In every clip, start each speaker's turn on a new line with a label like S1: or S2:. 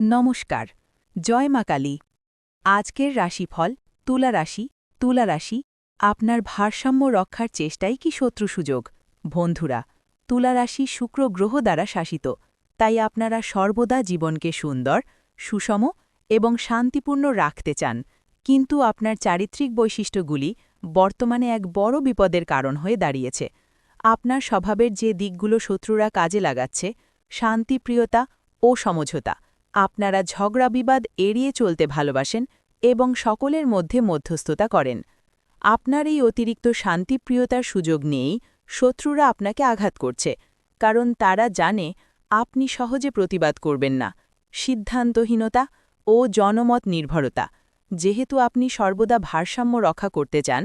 S1: নমস্কার, জয় মা কালী। আজকের রাশিফল তুলা রাশি তুলা রাশি, আপনার ভারসাম্য রক্ষার চেষ্টাই কি শত্রু সুযোগ? বন্ধুরা, তুলা রাশি শুক্র গ্রহ দ্বারা শাসিত, তাই আপনারা সর্বদা জীবনকে সুন্দর, সুষম এবং শান্তিপূর্ণ রাখতে চান। কিন্তু আপনার চারিত্রিক বৈশিষ্ট্যগুলি বর্তমানে এক বড় বিপদের কারণ হয়ে দাঁড়িয়েছে। আপনার স্বভাবের যে দিকগুলো শত্রুরা কাজে লাগাচ্ছে, শান্তিপ্রিয়তা ও সমঝোতা আপনারা ঝগড়া বিবাদ এড়িয়ে চলতে ভালোবাসেন এবং সকলের মধ্যে মধ্যস্থতা করেন। আপনার এই অতিরিক্ত শান্তিপ্রিয়তার সুযোগ নিয়েই শত্রুরা আপনাকে আঘাত করছে, কারণ তারা জানে আপনি সহজে প্রতিবাদ করবেন না। সিদ্ধান্তহীনতা ও জনমত নির্ভরতা, যেহেতু আপনি সর্বদা ভারসাম্য রক্ষা করতে চান,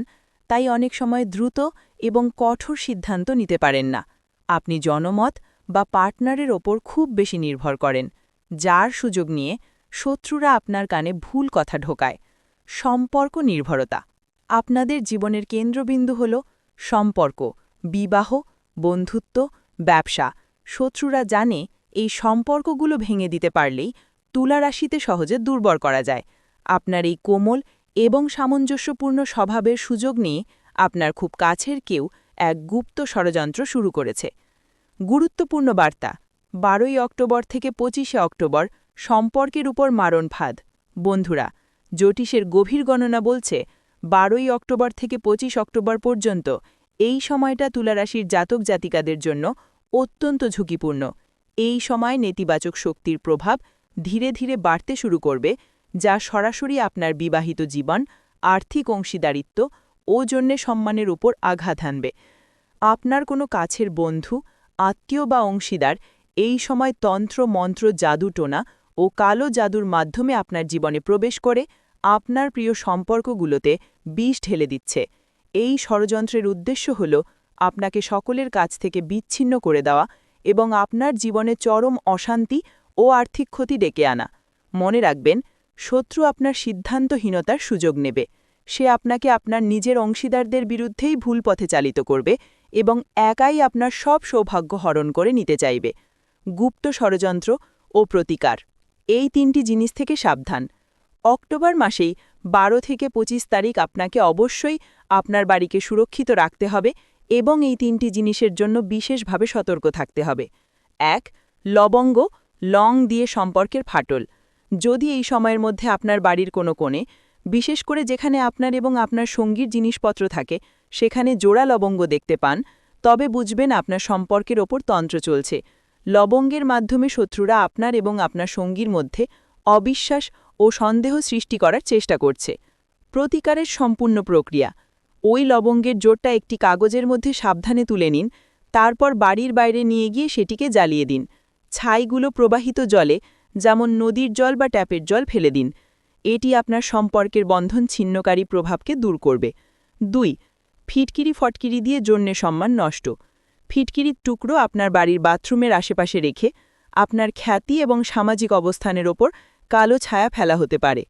S1: তাই অনেক সময় দ্রুত এবং কঠোর সিদ্ধান্ত নিতে পারেন না। আপনি জনমত বা পার্টনারের ওপর খুব বেশি নির্ভর করেন। যার সুযোগ নিয়ে শত্রুরা আপনার কানে ভুল কথা ঢোকায়। সম্পর্ক নির্ভরতা। আপনাদের জীবনের কেন্দ্রবিন্দু হল সম্পর্ক, বিবাহ, বন্ধুত্ব, ব্যবসা। শত্রুরা জানে এই সম্পর্কগুলো ভেঙে দিতে পারলেই তুলারাশিতে সহজে দুর্বল করা যায়। আপনার এই কোমল এবং সামঞ্জস্যপূর্ণ স্বভাবের সুযোগ নিয়ে আপনার খুব কাছের কেউ এক গুপ্ত ষড়যন্ত্র শুরু করেছে। গুরুত্বপূর্ণ বার্তা বারোই অক্টোবর থেকে পঁচিশে অক্টোবর সম্পর্কের উপর মারণ ফাঁদ বন্ধুরা, জ্যোতিষের গভীর গণনা বলছে, বারোই অক্টোবর থেকে পঁচিশ অক্টোবর পর্যন্ত এই সময়টা তুলারাশির জাতক জাতিকাদের জন্য অত্যন্ত ঝুঁকিপূর্ণ। এই সময় নেতিবাচক শক্তির প্রভাব ধীরে ধীরে বাড়তে শুরু করবে, যা সরাসরি আপনার বিবাহিত জীবন, আর্থিক অংশীদারিত্ব ও জন্যে সম্মানের উপর আঘাত আনবে। আপনার কোনো কাছের বন্ধু, আত্মীয় বা অংশীদার এই সময় তন্ত্র, মন্ত্র জাদুটোনা ও কালো জাদুর মাধ্যমে আপনার জীবনে প্রবেশ করে, আপনার প্রিয় সম্পর্কগুলোতে বিষ ঢেলে দিচ্ছে। এই ষড়যন্ত্রের উদ্দেশ্য হল আপনাকে সকলের কাছ থেকে বিচ্ছিন্ন করে দেওয়া এবং আপনার জীবনে চরম অশান্তি ও আর্থিক ক্ষতি ডেকে আনা। মনে রাখবেন, শত্রু আপনার সিদ্ধান্তহীনতার সুযোগ নেবে। সে আপনাকে আপনার নিজের অংশীদারদের বিরুদ্ধেই ভুল পথে চালিত করবে এবং একাই আপনার সব সৌভাগ্য হরণ করে নিতে চাইবে। গুপ্ত ষড়যন্ত্র ও প্রতিকার। এই তিনটি জিনিস থেকে সাবধান। অক্টোবর মাসেই বারো থেকে ২৫ তারিখ আপনাকে অবশ্যই আপনার বাড়িকে সুরক্ষিত রাখতে হবে এবং এই তিনটি জিনিসের জন্য বিশেষভাবে সতর্ক থাকতে হবে। এক, লবঙ্গ, লং দিয়ে সম্পর্কের ফাটল। যদি এই সময়ের মধ্যে আপনার বাড়ির কোনো কোণে, বিশেষ করে যেখানে আপনার এবং আপনার সঙ্গীর জিনিসপত্র থাকে, সেখানে জোড়া লবঙ্গ দেখতে পান, তবে বুঝবেন আপনার সম্পর্কের ওপর তন্ত্র চলছে। লবঙ্গের মাধ্যমে শত্রুরা আপনার এবং আপনার সঙ্গীর মধ্যে অবিশ্বাস ও সন্দেহ সৃষ্টি করার চেষ্টা করছে। প্রতিকারের সম্পূর্ণ প্রক্রিয়া। ওই লবঙ্গের জোরটা একটি কাগজের মধ্যে সাবধানে তুলে নিন, তারপর বাড়ির বাইরে নিয়ে গিয়ে সেটিকে জ্বালিয়ে দিন। ছাইগুলো প্রবাহিত জলে, যেমন নদীর জল বা ট্যাপের জল, ফেলে দিন। এটি আপনার সম্পর্কের বন্ধন ছিন্নকারী প্রভাবকে দূর করবে। দুই ফিটকিরি ফটকিরি দিয়ে জন্যে সম্মান নষ্ট। ফিটকিরির টুকরো আপনার বাড়ির বাথরুমের আশেপাশে রেখে আপনার খ্যাতি এবং সামাজিক অবস্থানের ওপর কালো ছায়া ফেলা হতে পারে।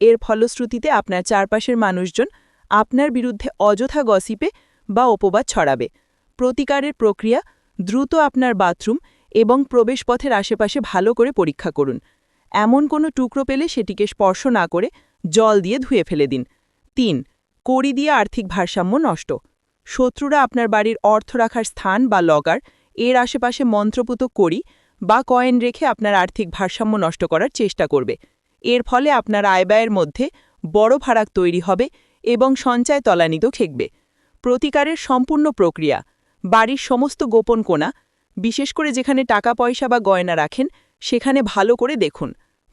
S1: এর ফলশ্রুতিতে আপনার চারপাশের মানুষজন আপনার বিরুদ্ধে অযথা গসিপে বা অপবাদ ছড়াবে। প্রতিকারের প্রক্রিয়া দ্রুত আপনার বাথরুম এবং প্রবেশপথের আশেপাশে ভালো করে পরীক্ষা করুন। এমন কোনো টুকরো পেলে সেটিকে স্পর্শ না করে জল দিয়ে ধুয়ে ফেলে দিন। তিন, কড়ি দিয়ে আর্থিক ভারসাম্য নষ্ট। শত্রুরা আপনার বাড়ির অর্থ রাখার স্থান বা লগার, এর আশেপাশে মন্ত্রপুত করি বা কয়েন রেখে আপনার আর্থিক ভারসাম্য নষ্ট করার চেষ্টা করবে। এর ফলে আপনার আয়ব্যয়ের মধ্যে বড় ফারাক তৈরি হবে এবং সঞ্চয় তলানিত ঠেকবে। প্রতিকারের সম্পূর্ণ প্রক্রিয়া, বাড়ির সমস্ত গোপন কোণা, বিশেষ করে যেখানে টাকা পয়সা বা গয়না রাখেন, সেখানে ভালো করে দেখুন।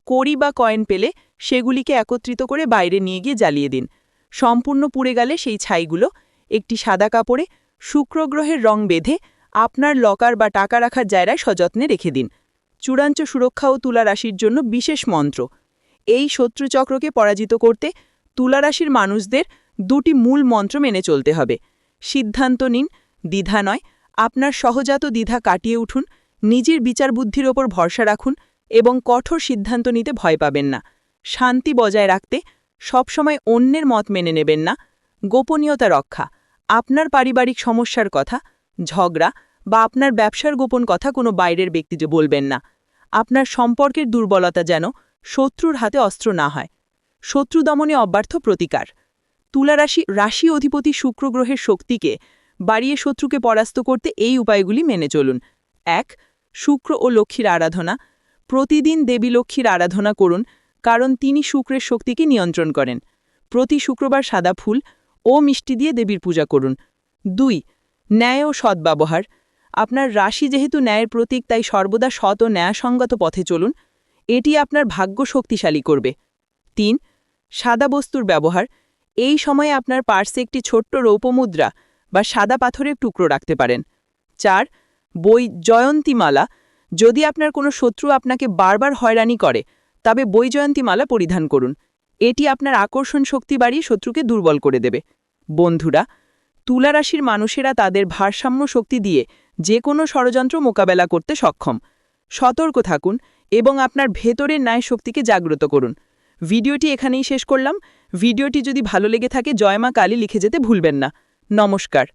S1: কড়ি বা কয়েন পেলে সেগুলিকে একত্রিত করে বাইরে নিয়ে গিয়ে জ্বালিয়ে দিন। সম্পূর্ণ পুড়ে গেলে সেই ছাইগুলো একটি সাদা কাপড়ে শুক্রগ্রহের রং বেঁধে আপনার লকার বা টাকা রাখার জায়গায় সযত্নে রেখে দিন। চূড়ান্ত সুরক্ষা ও তুলারাশির জন্য বিশেষ মন্ত্র। এই শত্রুচক্রকে পরাজিত করতে তুলারাশির মানুষদের দুটি মূল মন্ত্র মেনে চলতে হবে। সিদ্ধান্ত নিন, দ্বিধা নয়, আপনার সহজাত দ্বিধা কাটিয়ে উঠুন, নিজের বিচার বুদ্ধির ওপর ভরসা রাখুন এবং কঠোর সিদ্ধান্ত নিতে ভয় পাবেন না। শান্তি বজায় রাখতে সবসময় অন্যের মত মেনে নেবেন না। গোপনীয়তা রক্ষা। আপনার পারিবারিক সমস্যার কথা, ঝগড়া বা আপনার ব্যবসার গোপন কথা কোনো বাইরের ব্যক্তি যে বলবেন না। আপনার সম্পর্কের দুর্বলতা যেন শত্রুর হাতে অস্ত্র না হয়। শত্রু দমনে অব্যর্থ প্রতিকার। তুলারাশি রাশি অধিপতি শুক্র গ্রহের শক্তিকে বাড়িয়ে শত্রুকে পরাস্ত করতে এই উপায়গুলি মেনে চলুন। এক, শুক্র ও লক্ষ্মীর আরাধনা। প্রতিদিন দেবী লক্ষ্মীর আরাধনা করুন, কারণ তিনি শুক্রের শক্তিকে নিয়ন্ত্রণ করেন। প্রতি শুক্রবার সাদা ফুল ও মিষ্টি দিয়ে দেবীর পূজা করুন। দুই, ন্যায় ও সদ্ব্যবহার আপনার রাশি যেহেতু ন্যায়ের প্রতীক, তাই সর্বদা সৎ ও ন্যায়সঙ্গত পথে চলুন। এটি আপনার ভাগ্য শক্তিশালী করবে। তিন, সাদা বস্তুর ব্যবহার। এই সময়ে আপনার পার্শ্বে একটি ছোট্ট রৌপমুদ্রা বা সাদা পাথরের টুকরো রাখতে পারেন। চার, বই জয়ন্তীমালা। যদি আপনার কোনো শত্রু আপনাকে বারবার হয়রানি করে, তবে বই জয়ন্তীমালা পরিধান করুন। এটি আপনার আকর্ষণ শক্তি বাড়িয়ে শত্রুকে দুর্বল করে দেবে। বন্ধুরা, তুলারাশির মানুষেরা তাদের ভারসাম্য শক্তি দিয়ে যে কোনো ষড়যন্ত্র মোকাবেলা করতে সক্ষম। সতর্ক থাকুন এবং আপনার ভেতরের ন্যায় শক্তিকে জাগ্রত করুন। ভিডিওটি এখানেই শেষ করলাম। ভিডিওটি যদি ভালো লেগে থাকে জয়মা কালী লিখে যেতে ভুলবেন না। নমস্কার।